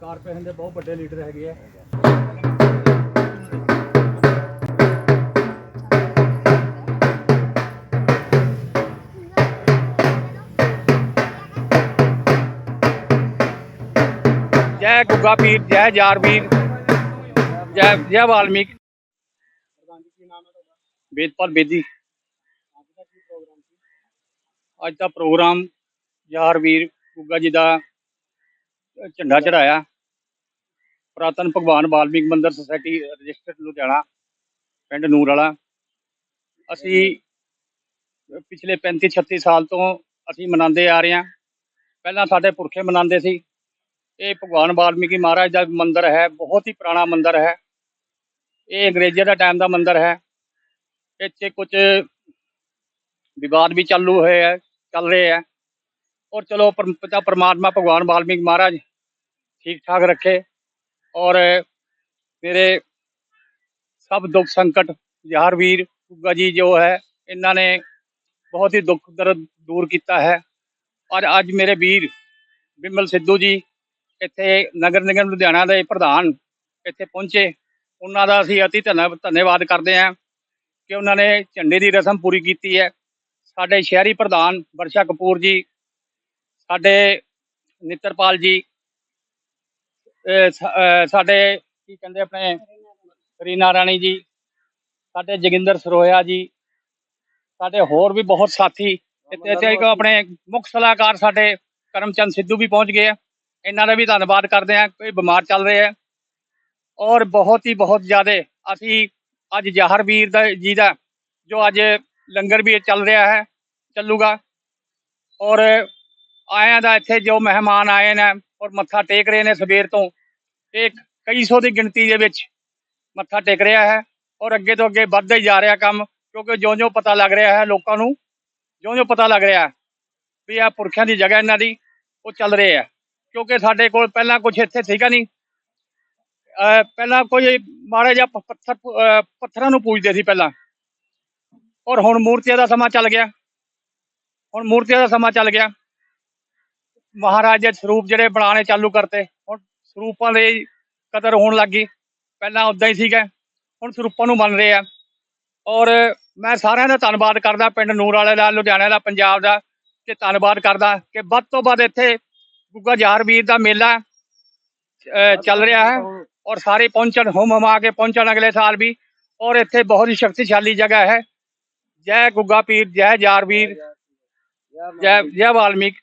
Corporation ਦੇ ਬਹੁਤ ਵੱਡੇ ਲੀਡਰ ਹੈਗੇ ਆ। ਜੈ ਗੁੱਗਾ ਪੀਰ ਜੈ ਜਾਰ ਵੀਰ, ਜੈ ਜੈ ਵਾਲਮੀਕ। ਵੇਦਪਾਲ ਬੇਦੀ ਅੱਜ ਅੱਜ ਦਾ ਪ੍ਰੋਗਰਾਮ ਯਾਰ ਵੀਰ ਗੁੱਗਾ ਜੀ ਦਾ ਝੰਡਾ ਚੜਾਇਆ ਪੁਰਾਤਨ ਭਗਵਾਨ ਵਾਲਮੀਕ ਮੰਦਿਰ ਸੁਸਾਇਟੀ ਰਜਿਸਟਰਡ ਲੁਧਿਆਣਾ, ਪਿੰਡ ਨੂਰ ਵਾਲਾ। ਅਸੀਂ ਪਿਛਲੇ 35 36 ਸਾਲ ਤੋਂ ਅਸੀਂ ਮਨਾਉਂਦੇ ਆ ਰਹੇ ਹਾਂ। ਪਹਿਲਾਂ ਸਾਡੇ ਪੁਰਖੇ ਮਨਾਉਂਦੇ ਸੀ। ਇਹ ਭਗਵਾਨ ਵਾਲਮੀਕੀ ਮਹਾਰਾਜ ਦਾ ਮੰਦਿਰ ਹੈ, ਬਹੁਤ ਹੀ ਪੁਰਾਣਾ ਮੰਦਿਰ ਹੈ। ਇਹ ਅੰਗਰੇਜ਼ਾਂ ਦਾ ਟਾਈਮ ਦਾ ਮੰਦਿਰ ਹੈ। ਇੱਥੇ ਕੁਝ ਵਿਵਾਦ ਵੀ ਚਾਲੂ ਹੋਏ ਹੈ, ਚੱਲ ਰਹੇ ਹੈ। ਔਰ ਚਲੋ ਪਰ- ਪਿਤਾ ਪਰਮਾਤਮਾ ਭਗਵਾਨ ਵਾਲਮੀਕ ਮਹਾਰਾਜ ਠੀਕ ਠਾਕ ਰੱਖੇ। ਔਰ ਮੇਰੇ ਸਭ ਦੁੱਖ ਸੰਕਟ ਯਾਰ ਵੀਰ ਗੁੱਗਾ ਜੀ ਜੋ ਹੈ, ਇਹਨਾਂ ਨੇ ਬਹੁਤ ਹੀ ਦੁੱਖ ਦਰਦ ਦੂਰ ਕੀਤਾ ਹੈ। ਔਰ ਅੱਜ ਮੇਰੇ ਵੀਰ ਬਿਮਲ ਸਿੱਧੂ ਜੀ ਇੱਥੇ ਨਗਰ ਨਿਗਮ ਲੁਧਿਆਣਾ ਦੇ ਪ੍ਰਧਾਨ ਇੱਥੇ ਪਹੁੰਚੇ। ਉਹਨਾਂ ਦਾ ਅਸੀਂ ਅਤੀ ਧੰਨ- ਧੰਨਵਾਦ ਕਰਦੇ ਹਾਂ ਕਿ ਉਹਨਾਂ ਨੇ ਝੰਡੇ ਦੀ ਰਸਮ ਪੂਰੀ ਕੀਤੀ ਹੈ। ਸਾਡੇ ਸ਼ਹਿਰੀ ਪ੍ਰਧਾਨ ਵਰਸ਼ਾ ਕਪੂਰ ਜੀ ਸਾਡੇ ਨਿੱਤਰਪਾਲ ਜੀ ਸਾਡੇ ਕੀ ਕਹਿੰਦੇ ਆਪਣੇ ਰੀਨਾ ਰਾਣੀ ਜੀ, ਸਾਡੇ ਜੋਗਿੰਦਰ ਸਰੋਇਆ ਜੀ, ਸਾਡੇ ਹੋਰ ਵੀ ਬਹੁਤ ਸਾਥੀ ਇੱਥੇ ਇੱਥੇ ਇੱਕ ਆਪਣੇ ਮੁੱਖ ਸਲਾਹਕਾਰ ਸਾਡੇ ਕਰਮਚੰਦ ਸਿੱਧੂ ਵੀ ਪਹੁੰਚ ਗਏ ਆ। ਇਹਨਾਂ ਦਾ ਵੀ ਧੰਨਵਾਦ ਕਰਦੇ ਆ, ਕੋਈ ਬਿਮਾਰ ਚੱਲ ਰਹੇ। ਆ ਔਰ ਬਹੁਤ ਹੀ ਬਹੁਤ ਜ਼ਿਆਦਾ ਅਸੀਂ ਅੱਜ ਜਹਰਵੀਰ ਦਾ ਜੀ ਦਾ, ਜੋ ਅੱਜ ਲੰਗਰ ਵੀ ਚੱਲ ਰਿਹਾ ਹੈ, ਚੱਲੂਗਾ। ਔਰ ਆਇਆਂ ਦਾ ਇੱਥੇ ਜੋ ਮਹਿਮਾਨ ਆਏ ਨੇ ਔਰ ਮੱਥਾ ਟੇਕ ਰਹੇ ਨੇ ਸਵੇਰ ਤੋਂ ਇਹ ਕਈ ਸੌ ਦੀ ਗਿਣਤੀ ਦੇ ਵਿੱਚ ਮੱਥਾ ਟੇਕ ਰਿਹਾ ਹੈ ਔਰ ਅੱਗੇ ਤੋਂ ਅੱਗੇ ਵੱਧਦਾ ਹੀ ਜਾ ਰਿਹਾ ਕੰਮ, ਕਿਉਂਕਿ ਜਿਉਂ-ਜਿਉਂ ਪਤਾ ਲੱਗ ਰਿਹਾ ਹੈ ਲੋਕਾਂ ਨੂੰ, ਜਿਉਂ-ਜਿਉਂ ਪਤਾ ਲੱਗ ਰਿਹਾ ਵੀ ਆ ਪੁਰਖਿਆਂ ਦੀ ਜਗ੍ਹਾ ਇਹਨਾਂ ਦੀ, ਉਹ ਚੱਲ ਰਹੇ ਹੈ। ਕਿਉਂਕਿ ਸਾਡੇ ਕੋਲ ਪਹਿਲਾਂ ਕੁਝ ਇੱਥੇ ਸੀਗਾ ਨਹੀਂ। ਪਹਿਲਾਂ ਕੋਈ ਮਾੜਾ ਜਿਹਾ ਪੱਥਰ ਪੱਥਰਾਂ ਨੂੰ ਪੂਜਦੇ ਸੀ ਪਹਿਲਾਂ। ਔਰ ਹੁਣ ਮੂਰਤੀਆਂ ਦਾ ਸਮਾਂ ਚੱਲ ਗਿਆ। ਹੁਣ ਮੂਰਤੀਆਂ ਦਾ ਸਮਾਂ ਚੱਲ ਗਿਆ। ਮਹਾਰਾਜ ਦੇ ਸਰੂਪ ਜਿਹੜੇ ਬਣਾਉਣੇ ਚਾਲੂ ਕਰਤੇ। ਹੁਣ ਸਰੂਪਾਂ ਦੀ ਕਦਰ ਹੋਣ ਲੱਗੀ ਪਹਿਲਾਂ ਉਦਾਂ ਹੀ ਸੀਗਾ। ਹੁਣ ਸਰੂਪਾਂ ਨੂੰ ਮੰਨ ਰਹੇ ਆ। ਔਰ ਮੈਂ ਸਾਰਿਆਂ ਦਾ ਧੰਨਵਾਦ ਕਰਦਾ। ਪਿੰਡ ਨੂਰ ਵਾਲੇ ਦਾ, ਲੁਧਿਆਣਾ ਦਾ, ਪੰਜਾਬ ਦਾ ਤੇ ਧੰਨਵਾਦ ਕਰਦਾ ਕਿ ਵੱਧ ਤੋਂ ਵੱਧ ਇੱਥੇ ਗੁੱਗਾ ਜਹਾਰ ਦਾ ਮੇਲਾ, ਅਹ, ਚੱਲ ਰਿਹਾ ਹੈ। ਔਰ ਸਾਰੇ ਪਹੁੰਚਣ, ਹੁਮ ਹਮਾ ਕੇ ਪਹੁੰਚਣ ਅਗਲੇ ਸਾਲ ਵੀ। ਔਰ ਇੱਥੇ ਬਹੁਤ ਹੀ ਸ਼ਕਤੀਸ਼ਾਲੀ ਜਗ੍ਹਾ ਹੈ। ਜੈ ਗੁੱਗਾ ਪੀਰ, ਜੈ ਜਹਾਰਵੀਰ ਜੈ ਜੈ ਵਾਲਮੀਕ।